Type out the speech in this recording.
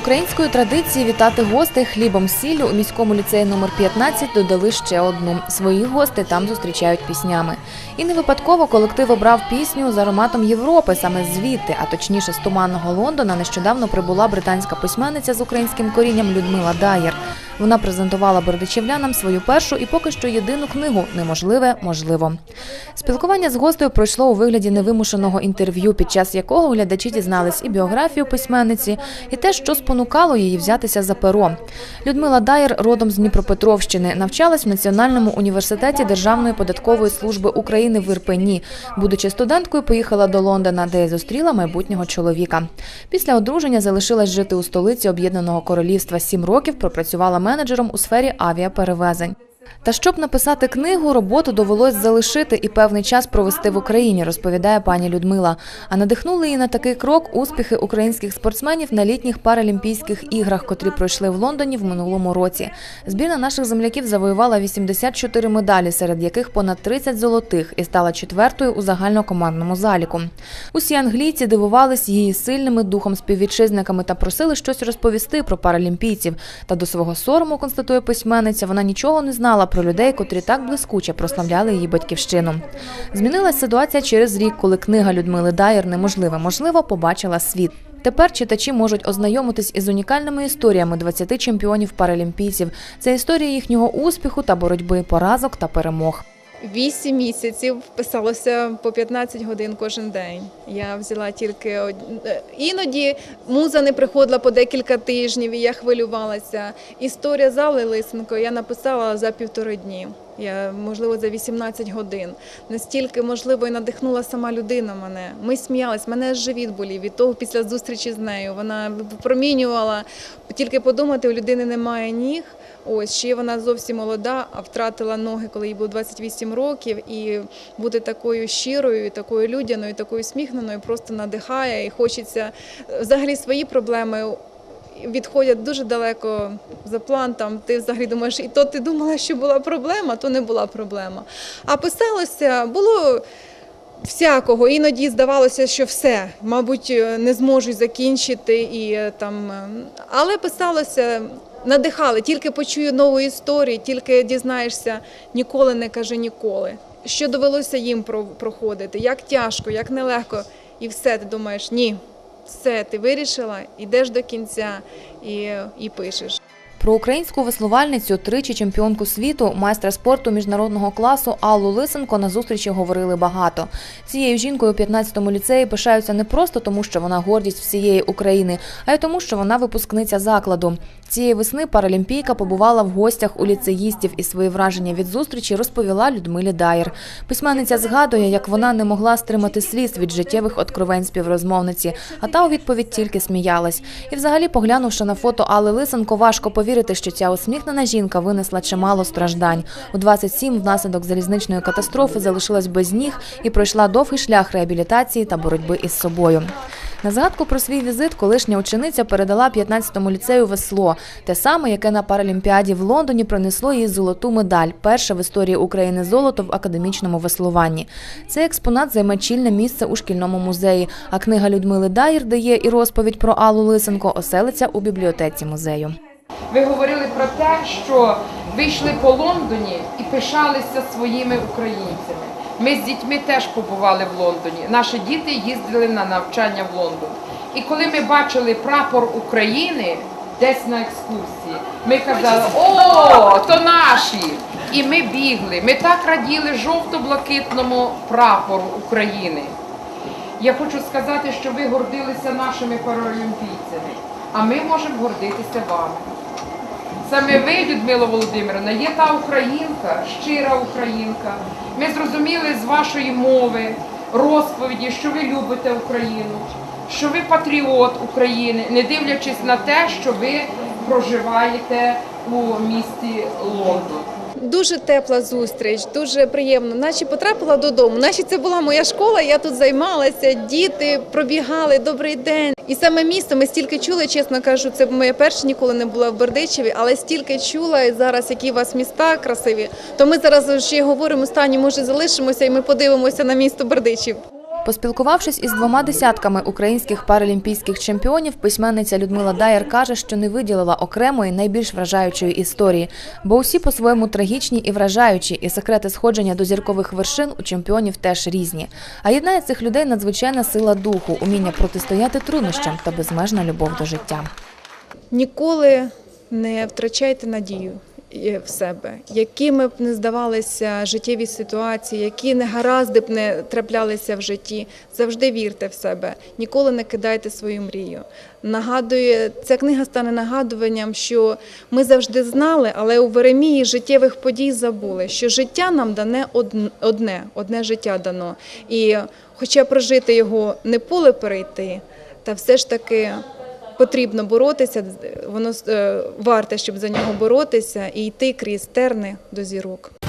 української традиції вітати гостей хлібом сіллю у міському ліцеї номер 15 додали ще одну. Свої гости там зустрічають піснями. І не випадково колектив обрав пісню з ароматом Європи саме звідти, а точніше з туманного Лондона, нещодавно прибула британська письменниця з українським корінням Людмила Даєр. Вона презентувала бердичівлянам свою першу і поки що єдину книгу Неможливе можливо. Спілкування з гостею пройшло у вигляді невимушеного інтерв'ю, під час якого глядачі дізнались і біографію письменниці, і те, що спонукало її взятися за перо. Людмила Даєр родом з Дніпропетровщини, навчалась в Національному університеті Державної податкової служби України в Ірпені. Будучи студенткою, поїхала до Лондона, де зустріла майбутнього чоловіка. Після одруження залишилась жити у столиці Об'єднаного Королівства. Сім років пропрацювала менеджером у сфері авіаперевезень. Та щоб написати книгу, роботу довелось залишити і певний час провести в Україні, розповідає пані Людмила. А надихнули її на такий крок успіхи українських спортсменів на літніх паралімпійських іграх, котрі пройшли в Лондоні в минулому році. Збірна наших земляків завоювала 84 медалі, серед яких понад 30 золотих, і стала четвертою у загальнокомандному заліку. Усі англійці дивувались її сильними духом співвітчизниками та просили щось розповісти про паралімпійців. Та до свого сорому, констатує письменниця, вона нічого не знала про людей, котрі так блискуче прославляли її батьківщину. Змінилась ситуація через рік, коли книга Людмили Даєр Неможливе можливо побачила світ. Тепер читачі можуть ознайомитись із унікальними історіями 20 чемпіонів паралімпійців. Це історії їхнього успіху та боротьби, поразок та перемог. Вісім місяців писалося по 15 годин кожен день. Я взяла тільки од- е, іноді муза не приходила по декілька тижнів, і я хвилювалася. Історія Зали Лисенко я написала за півтори дні. Я можливо за 18 годин. Настільки можливо і надихнула сама людина мене. Ми сміялись, мене живіт болів від того після зустрічі з нею. Вона промінювала. Тільки подумати, у людини немає ніг. Ось ще вона зовсім молода, а втратила ноги, коли їй було 28 років. І бути такою щирою, такою людяною, такою сміхненою просто надихає. І хочеться е, взагалі свої проблеми. Відходять дуже далеко за план. Там ти взагалі думаєш, і то ти думала, що була проблема, то не була проблема. А писалося було всякого. Іноді здавалося, що все, мабуть, е, не зможуть закінчити і е, там, але писалося. Надихали, тільки почую нову історію, тільки дізнаєшся, ніколи не кажи ніколи. Що довелося їм про- проходити, як тяжко, як нелегко, і все, ти думаєш, ні, все, ти вирішила, йдеш до кінця і, і пишеш. Про українську веслувальницю, тричі чемпіонку світу, майстра спорту міжнародного класу Аллу Лисенко на зустрічі говорили багато. Цією жінкою у 15-му ліцеї пишаються не просто тому, що вона гордість всієї України, а й тому, що вона випускниця закладу. Цієї весни паралімпійка побувала в гостях у ліцеїстів і свої враження від зустрічі розповіла Людмилі Даєр. Письменниця згадує, як вона не могла стримати сліз від життєвих откровень співрозмовниці, а та у відповідь тільки сміялась. І, взагалі, поглянувши на фото Алли Лисенко, важко повірити, що ця усміхнена жінка винесла чимало страждань. У 27 внаслідок залізничної катастрофи залишилась без ніг і пройшла довгий шлях реабілітації та боротьби із собою. На згадку про свій візит колишня учениця передала 15-му ліцею весло, те саме, яке на Паралімпіаді в Лондоні принесло їй золоту медаль, перше в історії України золото в академічному веслуванні. Цей експонат займе чільне місце у шкільному музеї. А книга Людмили Даєр дає і розповідь про Аллу Лисенко оселиться у бібліотеці музею. Ви говорили про те, що ви йшли по Лондоні і пишалися своїми українцями. Ми з дітьми теж побували в Лондоні. Наші діти їздили на навчання в Лондон. І коли ми бачили прапор України десь на екскурсії, ми казали, о, то наші! І ми бігли. Ми так раділи жовто-блакитному прапору України. Я хочу сказати, що ви гордилися нашими паралімпійцями, а ми можемо гордитися вами. Саме ви, Людмила Володимировна, є та українка, щира українка. Ми зрозуміли з вашої мови, розповіді, що ви любите Україну, що ви патріот України, не дивлячись на те, що ви проживаєте у місті Лондон. Дуже тепла зустріч, дуже приємно. Наче потрапила додому. Наче це була моя школа. Я тут займалася. Діти пробігали добрий день. І саме місто ми стільки чули, чесно кажу, це моє перше ніколи не була в Бердичеві, але стільки чула і зараз, які у вас міста красиві. То ми зараз ще говоримо стані, може залишимося, і ми подивимося на місто Бердичів. Поспілкувавшись із двома десятками українських паралімпійських чемпіонів, письменниця Людмила Даєр каже, що не виділила окремої найбільш вражаючої історії, бо усі по-своєму трагічні і вражаючі, і секрети сходження до зіркових вершин у чемпіонів теж різні. А єднає цих людей надзвичайна сила духу, уміння протистояти труднощам та безмежна любов до життя. Ніколи не втрачайте надію в себе, якими б не здавалися життєві ситуації, які негаразди б не траплялися в житті. Завжди вірте в себе, ніколи не кидайте свою мрію. Нагадує, ця книга стане нагадуванням, що ми завжди знали, але у Веремії життєвих подій забули, що життя нам дане одне, одне життя дано. І хоча прожити його не поле перейти, та все ж таки потрібно боротися, воно е, варте, щоб за нього боротися і йти крізь терни до зірок.